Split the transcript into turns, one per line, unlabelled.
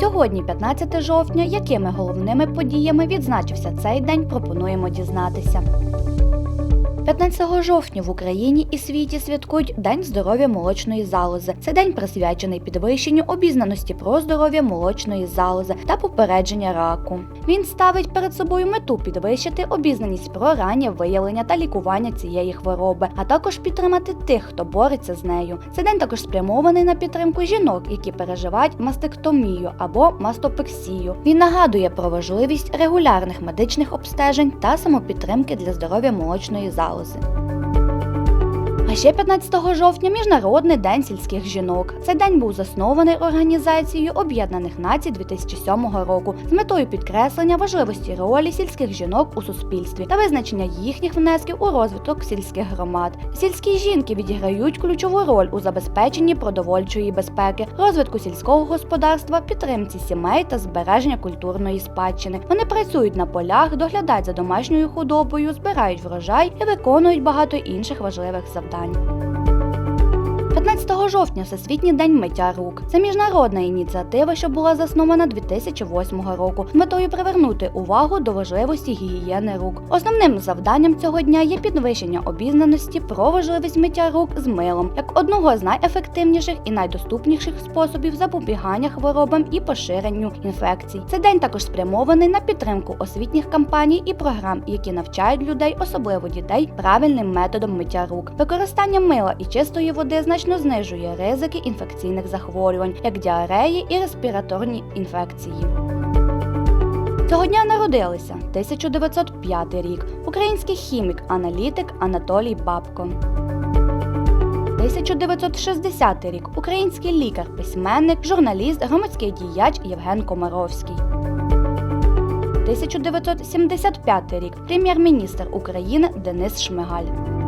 Сьогодні, 15 жовтня, якими головними подіями відзначився цей день, пропонуємо дізнатися. 15 жовтня в Україні і світі святкують День здоров'я молочної залози. Це день присвячений підвищенню обізнаності про здоров'я молочної залози та попередження раку. Він ставить перед собою мету підвищити обізнаність про раннє виявлення та лікування цієї хвороби, а також підтримати тих, хто бореться з нею. Цей день також спрямований на підтримку жінок, які переживають мастектомію або мастопексію. Він нагадує про важливість регулярних медичних обстежень та самопідтримки для здоров'я молочної залози. thousand. Ще 15 жовтня Міжнародний день сільських жінок. Цей день був заснований Організацією Об'єднаних Націй 2007 року з метою підкреслення важливості ролі сільських жінок у суспільстві та визначення їхніх внесків у розвиток сільських громад. Сільські жінки відіграють ключову роль у забезпеченні продовольчої безпеки, розвитку сільського господарства, підтримці сімей та збереження культурної спадщини. Вони працюють на полях, доглядають за домашньою худобою, збирають врожай і виконують багато інших важливих завдань. питань. 15 жовтня Всесвітній день миття рук. Це міжнародна ініціатива, що була заснована 2008 року з метою привернути увагу до важливості гігієни рук. Основним завданням цього дня є підвищення обізнаності про важливість миття рук з милом як одного з найефективніших і найдоступніших способів запобігання хворобам і поширенню інфекцій. Цей день також спрямований на підтримку освітніх кампаній і програм, які навчають людей, особливо дітей, правильним методом миття рук. Використання мила і чистої води значно знижує ризики інфекційних захворювань, як діареї і респіраторні інфекції. Цього дня народилися 1905 рік український хімік, аналітик Анатолій Бабко. 1960 рік український лікар, письменник, журналіст, громадський діяч Євген Комаровський. 1975 рік прем'єр-міністр України Денис Шмигаль.